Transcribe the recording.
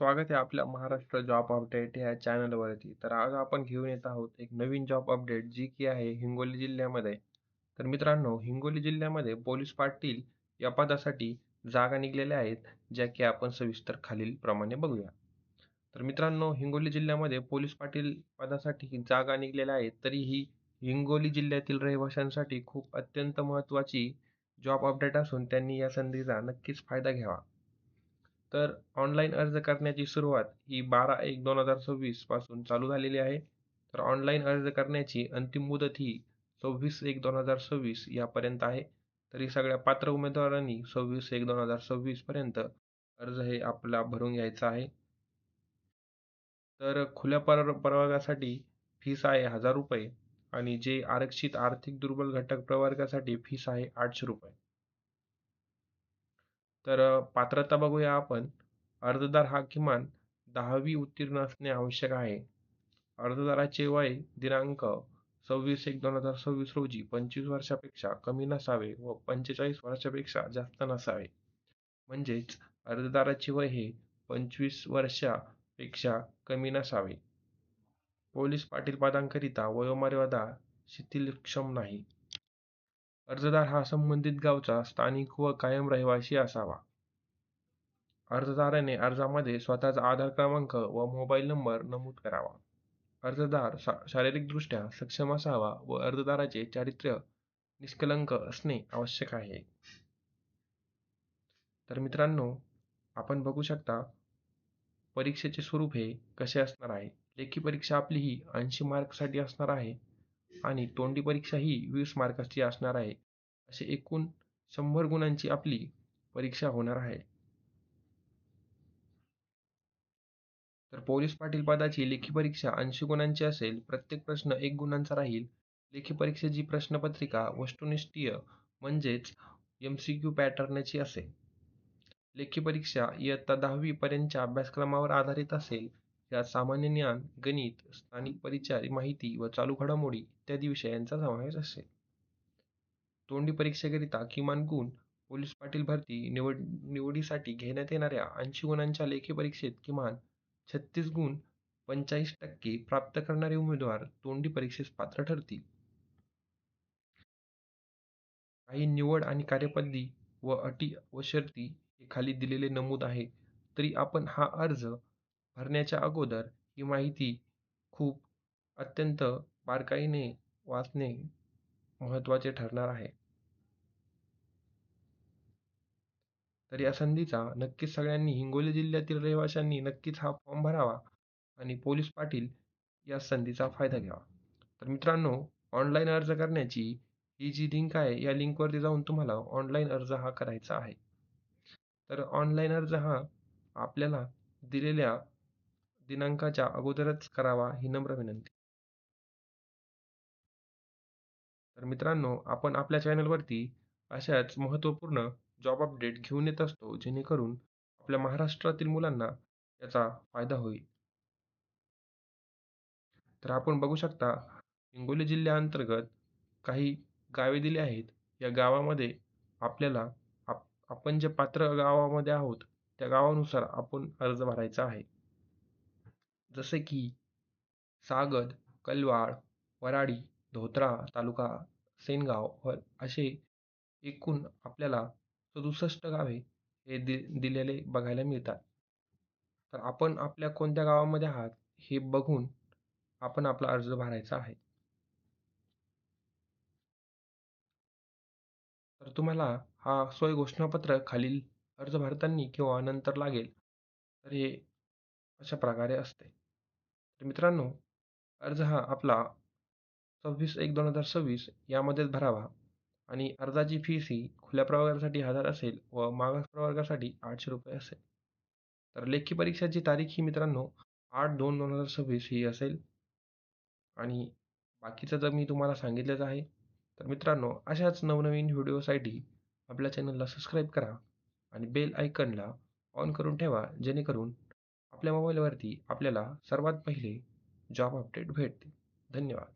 स्वागत आहे आपल्या महाराष्ट्र जॉब अपडेट ह्या चॅनलवरती. तर आज आपण घेऊन येत आहोत एक नवीन जॉब अपडेट जी की आहे हिंगोली जिल्ह्यामध्ये. तर मित्रांनो हिंगोली जिल्ह्यामध्ये पोलीस पाटील या पदासाठी जागा निघलेल्या आहेत, ज्या की आपण सविस्तर खालील प्रमाणे बघूया. तर मित्रांनो हिंगोली जिल्ह्यामध्ये पोलीस पाटील पदासाठी जागा निघलेल्या आहेत. तरीही हिंगोली जिल्ह्यातील रहिवाशांसाठी खूप अत्यंत महत्त्वाची जॉब अपडेट असून त्यांनी या संधीचा नक्कीच फायदा घ्यावा. तर ऑनलाईन अर्ज करण्याची सुरुवात ही बारा एक दोन हजार सव्वीसपासून चालू झालेली आहे. तर ऑनलाईन अर्ज करण्याची अंतिम मुदत ही सव्वीस एक दोन हजार सव्वीस यापर्यंत आहे. तरी सगळ्या पात्र उमेदवारांनी सव्वीस एक दोन हजार सव्वीस पर्यंत अर्ज हे आपला भरून घ्यायचा आहे. तर खुल्या पर प्रवर्गासाठी फीस आहे हजार रुपये आणि जे आरक्षित आर्थिक दुर्बल घटक प्रवर्गासाठी फीस आहे आठशे रुपये. तर पात्रता बघूया आपण. अर्जदार हा किमान दहावी उत्तीर्ण असणे आवश्यक आहे. अर्जदाराचे वय दिनांक सव्वीस एक दोन हजार सव्वीस रोजी पंचवीस वर्षापेक्षा कमी नसावे व पंचेचाळीस वर्षापेक्षा जास्त नसावे. म्हणजेच अर्जदाराचे वय हे पंचवीस वर्षापेक्षा कमी नसावे. पोलीस पाटील पदांकरिता वयोमर्यादा शिथिलक्षम नाही. अर्जदार हा संबंधित गावचा स्थानिक व कायम रहिवासी असावा. अर्जदाराने अर्जामध्ये स्वतःचा आधार क्रमांक व मोबाईल नंबर नमूद करावा. अर्जदार शारीरिकदृष्ट्या सक्षम असावा व अर्जदाराचे चारित्र्य निष्कलंक असणे आवश्यक आहे. तर मित्रांनो आपण बघू शकता परीक्षेचे स्वरूप हे कसे असणार आहे. लेखी परीक्षा आपली ही ऐंशी मार्कसाठी असणार आहे आणि तोंडी परीक्षा ही वीस मार्काची असणार आहे. असे एकूण शंभर गुणांची आपली परीक्षा होणार आहे. तर पोलीस पाटील पदाची लेखी परीक्षा ऐंशी गुणांची असेल. प्रत्येक प्रश्न एक गुणांचा राहील. लेखी परीक्षेची प्रश्नपत्रिका वस्तुनिष्ठीय म्हणजेच एम सी क्यू पॅटर्नची असेल. लेखी परीक्षा इयत्ता दहावी पर्यंतच्या अभ्यासक्रमावर आधारित असेल. यात सामान्य ज्ञान, गणित, स्थानिक परिचय माहिती व चालू घडामोडी इत्यादी विषयांचा समावेश असेल. तोंडी परीक्षेकरिता किमान गुण पोलीस पाटील भरती निवड निवडीसाठी घेण्यात येणाऱ्या ऐंशी गुणांच्या लेखी परीक्षेत किमान छत्तीस गुण पंचाळीस टक्के प्राप्त करणारे उमेदवार तोंडी परीक्षेस पात्र ठरतील. काही निवड आणि कार्यपद्धती व अटी व शर्ती हे खाली दिलेले नमूद आहे. तरी आपण हा अर्ज भरण्याच्या अगोदर ही माहिती खूप अत्यंत बारकाईने वाचणे महत्त्वाचे ठरणार आहे. तर या संधीचा नक्कीच सगळ्यांनी हिंगोली जिल्ह्यातील रहिवाशांनी नक्कीच हा फॉर्म भरावा आणि पोलीस पाटील या संधीचा फायदा घ्यावा. तर मित्रांनो ऑनलाईन अर्ज करण्याची ही जी लिंक आहे या लिंकवरती जाऊन तुम्हाला ऑनलाईन अर्ज हा करायचा आहे. तर ऑनलाईन अर्ज हा आपल्याला दिलेल्या दिनांकाच्या अगोदरच करावा ही नम्र विनंती. तर मित्रांनो आपण आपल्या चॅनलवरती अशाच महत्त्वपूर्ण जॉब अपडेट घेऊन येत असतो जेणेकरून आपल्या महाराष्ट्रातील मुलांना याचा फायदा होईल. तर आपण बघू शकता हिंगोली जिल्ह्याअंतर्गत काही गावे दिली आहेत. या गावामध्ये आपल्याला आप आपण जे पात्र गावामध्ये आहोत त्या गावानुसार आपण अर्ज भरायचा आहे. जसे की सागद, कलवाड, वराडी, धोत्रा तालुका, सेनगाव असे एकूण आपल्याला सदुसष्ट गावे हे दि दिलेले बघायला मिळतात. तर आपण आपल्या कोणत्या गावामध्ये आहात हे बघून आपण आपला अर्ज भरायचा आहे. तर तुम्हाला हा सोय घोषणापत्र खालील अर्ज भरताना किंवा नंतर लागेल. तर हे अशा प्रकारे असते. तर मित्रांनो अर्ज हा आपला सव्वीस एक दोन हजार सव्वीस यामध्येच भरावा आणि अर्जाची फीस ही खुल्या प्रवर्गासाठी हजार असेल व मागास प्रवर्गासाठी आठशे रुपये असेल. तर लेखी परीक्षेची तारीख ही मित्रांनो आठ दोन दोन हजार सव्वीस ही असेल आणि बाकीचं तर मी तुम्हाला सांगितलंच आहे. तर मित्रांनो अशाच नवनवीन व्हिडिओसाठी आपल्या चॅनलला सबस्क्राईब करा आणि बेल आयकनला ऑन करून ठेवा जेणेकरून आपल्या मोबाईलवरती आपल्याला सर्वात पहिले जॉब अपडेट भेटते धन्यवाद.